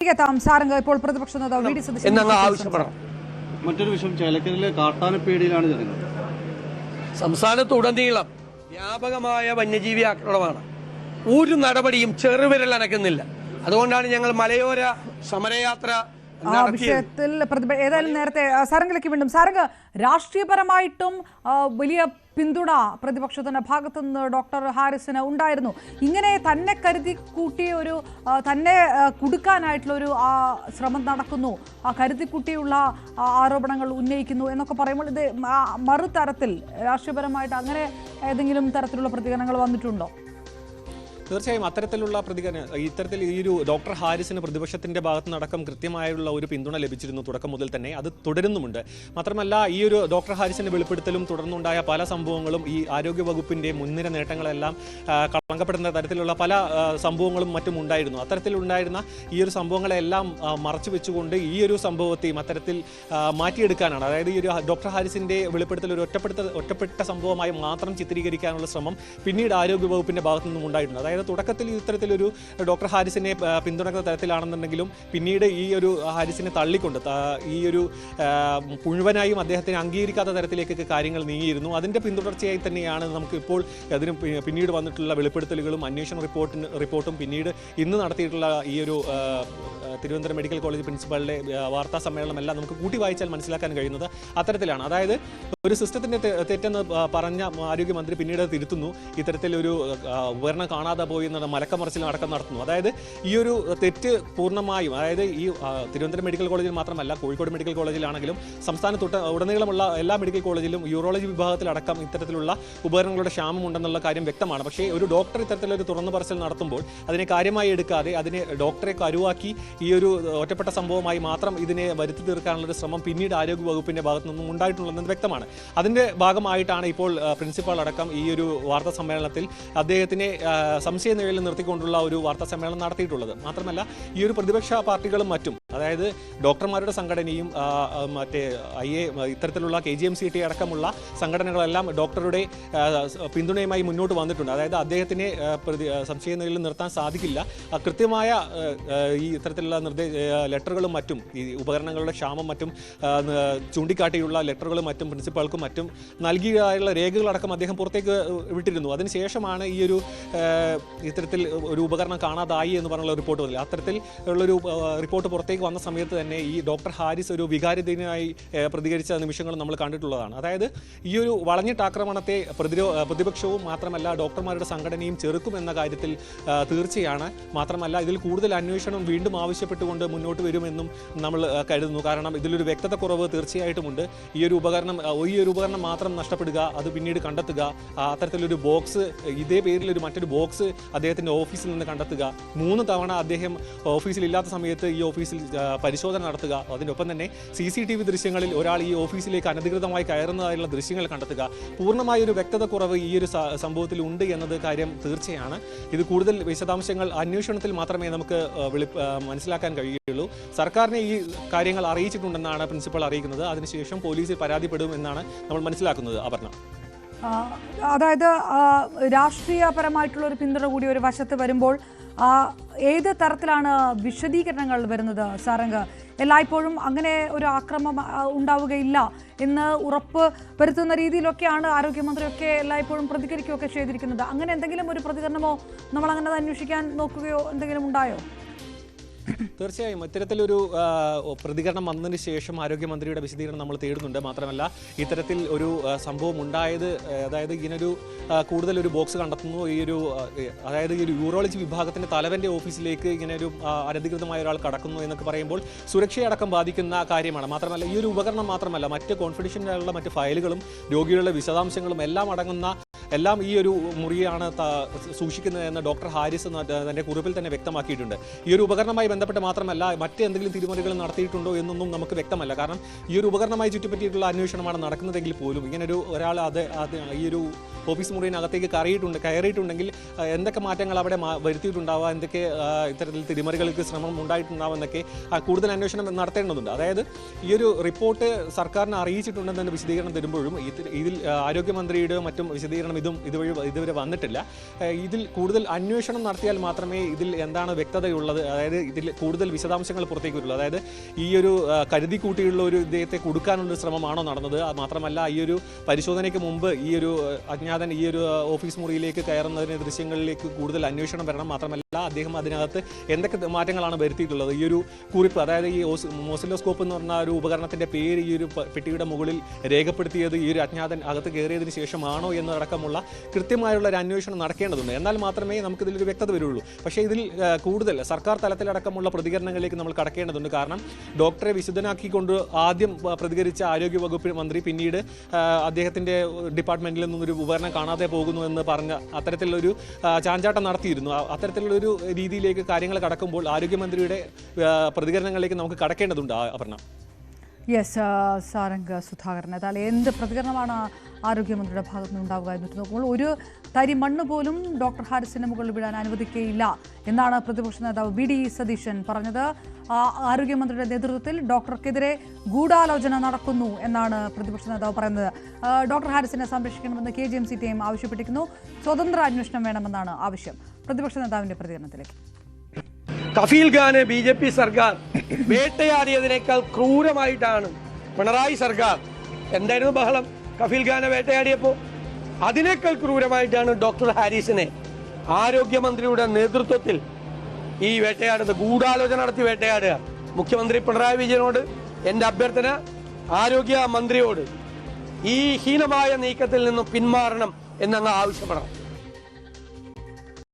എത്താം സാരംഗ് ഇപ്പോൾ പ്രതിപക്ഷ നേതാവ് വി ഡി സതീശൻ മറ്റൊരു വിഷയം ചേലക്കരയിലെ കാട്ടാനപ്പേടിയിലാണ് ജനങ്ങൾ. സംസ്ഥാനത്തുടനീളം വ്യാപകമായ വന്യജീവി ആക്രമണമാണ്. ഒരു നടപടിയും ചെറുവിരൽ അനക്കുന്നില്ല അതുകൊണ്ടാണ് ഞങ്ങൾ മലയോര സമരയാത്ര വിഷയത്തിൽ പ്രതിഭ ഏതായാലും നേരത്തെ സാരംഗിലേക്ക് വീണ്ടും. സാരംഗ് രാഷ്ട്രീയപരമായിട്ടും വലിയ പിന്തുണ പ്രതിപക്ഷത്തിന്റെ ഭാഗത്തു നിന്ന് ഡോക്ടർ ഹാരിസിന് ഉണ്ടായിരുന്നു. ഇങ്ങനെ തന്നെ കരുതി കൂട്ടിയ ഒരു തന്നെ കുടുക്കാനായിട്ടുള്ള ഒരു ആ, ശ്രമം നടക്കുന്നു. ആ കരുതി കൂട്ടിയുള്ള ആരോപണങ്ങൾ ഉന്നയിക്കുന്നു എന്നൊക്കെ പറയുമ്പോൾ ഇത് മറുതരത്തിൽ രാഷ്ട്രീയപരമായിട്ട് അങ്ങനെ ഏതെങ്കിലും തരത്തിലുള്ള പ്രതികരണങ്ങൾ വന്നിട്ടുണ്ടോ? തീർച്ചയായും അത്തരത്തിലുള്ള പ്രതികരണം ഇത്തരത്തിൽ ഈ ഒരു ഡോക്ടർ ഹാരിസിന് പ്രതിപക്ഷത്തിന്റെ ഭാഗത്ത് നടക്കം കൃത്യമായുള്ള ഒരു പിന്തുണ ലഭിച്ചിരുന്നു തുടക്കം മുതൽ തന്നെ. അത് തുടരുന്നുമുണ്ട്. മാത്രമല്ല ഈ ഒരു ഡോക്ടർ ഹാരിസിന്റെ വെളിപ്പെടുത്തലും തുടർന്നുണ്ടായ പല സംഭവങ്ങളും ഈ ആരോഗ്യ വകുപ്പിന്റെ മുൻനിര നേട്ടങ്ങളെല്ലാം കളങ്കപ്പെടുന്ന തരത്തിലുള്ള പല സംഭവങ്ങളും മറ്റും ഉണ്ടായിരുന്നു. അത്തരത്തിലുണ്ടായിരുന്ന ഈ ഒരു സംഭവങ്ങളെല്ലാം മറച്ചു വെച്ചുകൊണ്ട് ഈ ഒരു സംഭവത്തെയും അത്തരത്തിൽ മാറ്റിയെടുക്കാനാണ്. അതായത് ഈ ഒരു ഡോക്ടർ ഹാരിസിന്റെ വെളിപ്പെടുത്തൽ ഒരു ഒറ്റപ്പെടുത്ത ഒറ്റപ്പെട്ട സംഭവമായി മാത്രം ചിത്രീകരിക്കാനുള്ള ശ്രമം പിന്നീട് ആരോഗ്യ വകുപ്പിന്റെ ഭാഗത്തു നിന്നും ഉണ്ടായിട്ടുണ്ട്. അതായത് തുടക്കത്തിൽ ഇത്തരത്തിലൊരു ഡോക്ടർ ഹാരിസിനെ പിന്തുണക്കുന്ന തരത്തിലാണെന്നുണ്ടെങ്കിലും പിന്നീട് ഈ ഒരു ഹാരിസിനെ തള്ളിക്കൊണ്ട് ഈ ഒരു മുഴുവനായും അദ്ദേഹത്തിന് അംഗീകരിക്കാത്ത തരത്തിലേക്കൊക്കെ കാര്യങ്ങൾ നീങ്ങിയിരുന്നു. അതിന്റെ പിന്തുടർച്ചയായി തന്നെയാണ് നമുക്ക് ഇപ്പോൾ അതിന് പിന്നീട് വന്നിട്ടുള്ള വെളിപ്പെടുത്തലുകളും അന്വേഷണ റിപ്പോർട്ടിന് റിപ്പോർട്ടും പിന്നീട് ഇന്ന് നടത്തിയിട്ടുള്ള ഈ ഒരു തിരുവനന്തപുരം മെഡിക്കൽ കോളേജ് പ്രിൻസിപ്പാളിന്റെ ആ, വാർത്താ സമ്മേളനമെല്ലാം നമുക്ക് കൂട്ടി വായിച്ചാൽ മനസ്സിലാക്കാൻ കഴിയുന്നത് അത്തരത്തിലാണ്. അതായത് ഒരു സിസ്റ്റത്തിന്റെ തെറ്റെന്ന് പറഞ്ഞ ആരോഗ്യമന്ത്രി പിന്നീട് തിരുത്തുന്നു. ഇത്തരത്തിലൊരു ഉപകരണം കാണാതെ പോയി എന്ന മലക്കമറിച്ചിൽ അടക്കം നടത്തുന്നു. അതായത് ഈ ഒരു തെറ്റ് പൂർണമായും അതായത് ഈ തിരുവനന്തപുരം മെഡിക്കൽ കോളേജിൽ മാത്രമല്ല കോഴിക്കോട് മെഡിക്കൽ കോളേജിലാണെങ്കിലും സംസ്ഥാനത്തൊട്ട് ഉടനീളമുള്ള എല്ലാ മെഡിക്കൽ കോളേജിലും യൂറോളജി വിഭാഗത്തിലടക്കം ഇത്തരത്തിലുള്ള ഉപകരണങ്ങളുടെ ക്ഷാമം ഉണ്ടെന്നുള്ള കാര്യം വ്യക്തമാണ്. പക്ഷേ ഒരു ഡോക്ടർ ഇത്തരത്തിലൊരു തുറന്നു പറച്ചിൽ നടത്തുമ്പോൾ അതിനെ കാര്യമായി എടുക്കാതെ അതിനെ ഡോക്ടറെ കരുവാക്കി ഈ ഒരു ഒറ്റപ്പെട്ട സംഭവമായി മാത്രം ഇതിനെ വരുത്തി തീർക്കാനുള്ള ഒരു ശ്രമം പിന്നീട് ആരോഗ്യ വകുപ്പിന്റെ ഭാഗത്തു നിന്നും ഉണ്ടായിട്ടുള്ളതെന്ന് വ്യക്തമാണ്. അതിന്റെ ഭാഗമായിട്ടാണ് ഇപ്പോൾ പ്രിൻസിപ്പാൾ അടക്കം ഈ ഒരു വാർത്താ സമ്മേളനത്തിൽ അദ്ദേഹത്തിനെ സംശയ നിലയിൽ നിർത്തിക്കൊണ്ടുള്ള ഒരു വാർത്താ സമ്മേളനം നടത്തിയിട്ടുള്ളത്. മാത്രമല്ല ഈ ഒരു പ്രതിപക്ഷ പാർട്ടികളും മറ്റും അതായത് ഡോക്ടർമാരുടെ സംഘടനയും മറ്റേ ഐ എ ഇത്തരത്തിലുള്ള K G M C T അടക്കമുള്ള സംഘടനകളെല്ലാം ഡോക്ടറുടെ പിന്തുണയുമായി മുന്നോട്ട് വന്നിട്ടുണ്ട്. അതായത് അദ്ദേഹത്തിനെ സംശയ നിലയിൽ നിർത്താൻ സാധിക്കില്ല. കൃത്യമായ ഈ ഇത്തരത്തിലുള്ള നിർദ്ദേ നിർദ്ദേശ ലെറ്ററുകളും മറ്റും ഈ ഉപകരണങ്ങളുടെ ക്ഷാമം മറ്റും ചൂണ്ടിക്കാട്ടിയുള്ള ലെറ്ററുകളും മറ്റും പ്രിൻസിപ്പാൾക്കും മറ്റും നൽകിയതായുള്ള രേഖകളടക്കം അദ്ദേഹം പുറത്തേക്ക് വിട്ടിരുന്നു. അതിനുശേഷമാണ് ഈ ഒരു ഇത്തരത്തിൽ ഒരു ഉപകരണം കാണാതായി എന്ന് പറഞ്ഞുള്ള റിപ്പോർട്ട് വന്നില്ല അത്തരത്തിൽ ഉള്ളൊരു റിപ്പോർട്ട് പുറത്തേക്ക് വന്ന സമയത്ത് തന്നെ ഈ ഡോക്ടർ ഹാരിസ് ഒരു വികാരിതനായി പ്രതികരിച്ച നിമിഷങ്ങൾ നമ്മൾ കണ്ടിട്ടുള്ളതാണ്. അതായത് ഈ ഒരു വളഞ്ഞിട്ട് ആക്രമണത്തെ പ്രതിരോ പ്രതിപക്ഷവും മാത്രമല്ല ഡോക്ടർമാരുടെ സംഘടനയും ചെറുക്കും എന്ന കാര്യത്തിൽ തീർച്ചയാണ്. മാത്രമല്ല ഇതിൽ കൂടുതൽ അന്വേഷണം വീണ്ടും ആവശ്യപ്പെട്ടുകൊണ്ട് മുന്നോട്ട് വരുമെന്നും നമ്മൾ കരുതുന്നു. കാരണം ഇതിലൊരു വ്യക്തത കുറവ് തീർച്ചയായിട്ടുമുണ്ട്. ഈ ഒരു ഉപകരണം ഈ ഒരു ഉപകരണം മാത്രം നഷ്ടപ്പെടുക അത് പിന്നീട് കണ്ടെത്തുക അത്തരത്തിലൊരു ബോക്സ് ഇതേ പേരിലൊരു മറ്റൊരു ബോക്സ് അദ്ദേഹത്തിന്റെ ഓഫീസിൽ നിന്ന് കണ്ടെത്തുക. മൂന്ന് തവണ അദ്ദേഹം ഓഫീസിൽ ഇല്ലാത്ത സമയത്ത് ഈ ഓഫീസിൽ പരിശോധന നടത്തുക. അതിനൊപ്പം തന്നെ സി സി ടി വി ദൃശ്യങ്ങളിൽ ഒരാൾ ഈ ഓഫീസിലേക്ക് അനധികൃതമായി കയറുന്നതായുള്ള ദൃശ്യങ്ങൾ കണ്ടെത്തുക. പൂർണമായ ഒരു വ്യക്തത കുറവ് ഈ ഒരു സംഭവത്തിൽ ഉണ്ട് എന്നത് കാര്യം തീർച്ചയാണ്. ഇത് കൂടുതൽ വിശദാംശങ്ങൾ അന്വേഷണത്തിൽ മാത്രമേ നമുക്ക് ആ, മനസ്സിലാക്കാൻ കഴിയുകയുള്ളൂ. സർക്കാരിനെ ഈ കാര്യങ്ങൾ അറിയിച്ചിട്ടുണ്ടെന്നാണ് പ്രിൻസിപ്പൾ അറിയിക്കുന്നത്. അതിനുശേഷം പോലീസിൽ പരാതിപ്പെടും എന്നാണ് നമ്മൾ മനസ്സിലാക്കുന്നത് അപർണ. അതായത് രാഷ്ട്രീയപരമായിട്ടുള്ള ഒരു പിന്തുണ കൂടി ഒരു വശത്ത് വരുമ്പോൾ ഏത് തരത്തിലാണ് വിശദീകരണങ്ങൾ വരുന്നത് സാറങ്ക്? എല്ലായ്പ്പോഴും അങ്ങനെ ഒരു ആക്രമം ഉണ്ടാവുകയില്ല എന്ന് ഉറപ്പ് വരുത്തുന്ന രീതിയിലൊക്കെയാണ് ആരോഗ്യമന്ത്രിയൊക്കെ എല്ലായ്പ്പോഴും പ്രതികരിക്കുകയൊക്കെ ചെയ്തിരിക്കുന്നത്. അങ്ങനെ എന്തെങ്കിലും ഒരു പ്രതികരണമോ നമ്മൾ അങ്ങനെ അന്വേഷിക്കാൻ നോക്കുകയോ എന്തെങ്കിലും ഉണ്ടായോ? തീർച്ചയായും ഇത്തരത്തിലൊരു പ്രതികരണം വന്നതിന് ശേഷം ആരോഗ്യമന്ത്രിയുടെ വിശദീകരണം നമ്മൾ തേടുന്നുണ്ട്. മാത്രമല്ല ഇത്തരത്തിൽ ഒരു സംഭവം ഉണ്ടായത് അതായത് ഇങ്ങനൊരു കൂടുതൽ ഒരു ബോക്സ് കണ്ടെത്തുന്നു. ഈ ഒരു അതായത് ഈ ഒരു യൂറോളജി വിഭാഗത്തിന്റെ തലവന്റെ ഓഫീസിലേക്ക് ഇങ്ങനെ ഒരു അനധികൃതമായ ഒരാൾ കടക്കുന്നു എന്നൊക്കെ പറയുമ്പോൾ സുരക്ഷയടക്കം ബാധിക്കുന്ന കാര്യമാണ്. മാത്രമല്ല ഈ ഒരു ഉപകരണം മാത്രമല്ല മറ്റ് കോൺഫിഡൻഷ്യലായുള്ള മറ്റ് ഫയലുകളും രോഗികളുടെ വിശദാംശങ്ങളും എല്ലാം അടങ്ങുന്ന എല്ലാം ഈ ഒരു മുറിയാണ് സൂക്ഷിക്കുന്നത് എന്ന് ഡോക്ടർ ഹാരിസ് തന്റെ കുറിപ്പിൽ തന്നെ വ്യക്തമാക്കിയിട്ടുണ്ട്. ഈ ഒരു ഉപകരണമായി ബന്ധപ്പെട്ട് മാത്രമല്ല മറ്റെന്തെങ്കിലും തിരിമറികൾ നടത്തിയിട്ടുണ്ടോ എന്നൊന്നും നമുക്ക് വ്യക്തമല്ല. കാരണം ഈ ഒരു ഉപകരണമായി ചുറ്റിപ്പറ്റിയിട്ടുള്ള അന്വേഷണമാണ് നടക്കുന്നതെങ്കിൽ പോലും ഇങ്ങനൊരു ഒരാൾ അത് ഈ ഒരു ഓഫീസ് മുറിയിനകത്തേക്ക് കയറിയിട്ടുണ്ട് കയറിയിട്ടുണ്ടെങ്കിൽ എന്തൊക്കെ മാറ്റങ്ങൾ അവിടെ വരുത്തിയിട്ടുണ്ടാവുക എന്തൊക്കെ ഇത്തരത്തിൽ തിരിമറികൾക്ക് ശ്രമം ഉണ്ടായിട്ടുണ്ടാവുക എന്നൊക്കെ കൂടുതൽ അന്വേഷണം നടത്തേണ്ടതുണ്ട്. അതായത് ഈ ഒരു റിപ്പോർട്ട് സർക്കാരിനെ അറിയിച്ചിട്ടുണ്ടെന്ന് വിശദീകരണം തരുമ്പോഴും ഇതിൽ ആരോഗ്യമന്ത്രിയുടെ മറ്റും വിശദീകരണം ഇതും ഇതുവഴി ഇതുവരെ വന്നിട്ടില്ല. ഇതിൽ കൂടുതൽ അന്വേഷണം നടത്തിയാൽ മാത്രമേ ഇതിൽ എന്താണ് വ്യക്തതയുള്ളത് അതായത് ഇതിൽ കൂടുതൽ വിശദാംശങ്ങൾ പുറത്തേക്ക് വരുള്ളൂ അതായത് ഈ ഒരു കരുതി കൂട്ടിയുള്ള ഒരു ഇദ്ദേഹത്തെ കൊടുക്കാനുള്ള ശ്രമമാണോ നടന്നത്? മാത്രമല്ല ഈ ഒരു പരിശോധനയ്ക്ക് മുമ്പ് ഈ ഒരു ആ, അജ്ഞാതൻ ഈ ഒരു ഓഫീസ് മുറിയിലേക്ക് കയറുന്നതിന് ദൃശ്യങ്ങളിലേക്ക് കൂടുതൽ അന്വേഷണം വരണം മാത്രമല്ല അദ്ദേഹം അതിനകത്ത് എന്തൊക്കെ മാറ്റങ്ങളാണ് വരുത്തിയിട്ടുള്ളത്? ഈ ഒരു കുറിപ്പ് അതായത് ഈ മോസിലോസ്കോപ്പ് എന്ന് പറഞ്ഞ ഒരു ഉപകരണത്തിന്റെ പേര് ഈ ഒരു പെട്ടിയുടെ മുകളിൽ രേഖപ്പെടുത്തിയത് ഈ ഒരു അജ്ഞാതൻ അകത്ത് കയറിയതിന് ശേഷമാണോ എന്നതടക്കമുള്ള കൃത്യമായുള്ള ഒരു അന്വേഷണം നടക്കേണ്ടതുണ്ട്. എന്നാൽ മാത്രമേ നമുക്ക് ഇതിലൊരു വ്യക്തത വരുള്ളൂ. പക്ഷേ ഇതിൽ കൂടുതൽ സർക്കാർ തലത്തിലടക്കമുള്ള പ്രതികരണങ്ങളിലേക്ക് നമ്മൾ കടക്കേണ്ടതുണ്ട്. കാരണം ഡോക്ടറെ വിശുദ്ധനാക്കിക്കൊണ്ട് ആദ്യം പ്രതികരിച്ച ആരോഗ്യ വകുപ്പ് മന്ത്രി പിന്നീട് അദ്ദേഹത്തിന്റെ ഡിപ്പാർട്ട്മെന്റിൽ നിന്നൊരു ഒരു ഉപകരണം കാണാതെ പോകുന്നു എന്ന് പറഞ്ഞ അത്തരത്തിലുള്ളൊരു ചാഞ്ചാട്ടം നടത്തിയിരുന്നു. അത്തരത്തിലുള്ളൊരു രീതിയിലേക്ക് കാര്യങ്ങൾ കടക്കുമ്പോൾ ആരോഗ്യമന്ത്രിയുടെ പ്രതികരണങ്ങളിലേക്ക് നമുക്ക് കടക്കേണ്ടതുണ്ട് അപർണ. യെസ് സാരംഗ് സുധാകരൻ. എന്നാൽ എന്ത് പ്രതികരണമാണ് ആരോഗ്യമന്ത്രിയുടെ ഭാഗത്തു നിന്നുണ്ടാവുക എന്നിട്ട് നോക്കുമ്പോൾ ഒരു തരി മണ്ണ് പോലും ഡോക്ടർ ഹാരിസിന് മുകളിൽ വിടാൻ അനുവദിക്കുകയില്ല എന്നാണ് പ്രതിപക്ഷ നേതാവ് വി ഡി സതീശൻ പറഞ്ഞത്. ആരോഗ്യമന്ത്രിയുടെ നേതൃത്വത്തിൽ ഡോക്ടർക്കെതിരെ ഗൂഢാലോചന നടക്കുന്നു എന്നാണ് പ്രതിപക്ഷ നേതാവ് പറയുന്നത്. ഡോക്ടർ ഹാരിസിനെ സംരക്ഷിക്കണമെന്ന് K G M C T M ആവശ്യപ്പെട്ടിരിക്കുന്നു. സ്വതന്ത്ര അന്വേഷണം വേണമെന്നാണ് ആവശ്യം. പ്രതിപക്ഷ നേതാവിന്റെ പ്രതികരണത്തിലേക്ക്. കഫീൽ ഖാന് ബി ജെ പി സർക്കാർ വേട്ടയാടിയതിനേക്കാൾ ക്രൂരമായിട്ടാണ് പിണറായി സർക്കാർ. എന്തായിരുന്നു ബഹളം? കഫീൽ ഖാനെ വേട്ടയാടിയപ്പോൾ അതിനേക്കാൾ ക്രൂരമായിട്ടാണ് ഡോക്ടർ ഹാരിസിനെ ആരോഗ്യമന്ത്രിയുടെ നേതൃത്വത്തിൽ ഈ വേട്ടയാടുന്നത്. ഗൂഢാലോചന നടത്തി വേട്ടയാടുക. മുഖ്യമന്ത്രി പിണറായി വിജയനോട് എന്റെ അഭ്യർത്ഥന ആരോഗ്യ മന്ത്രിയോട് ഈ ഹീനമായ നീക്കത്തിൽ നിന്നും പിന്മാറണം എന്നങ്ങ് ആവശ്യപ്പെടണം.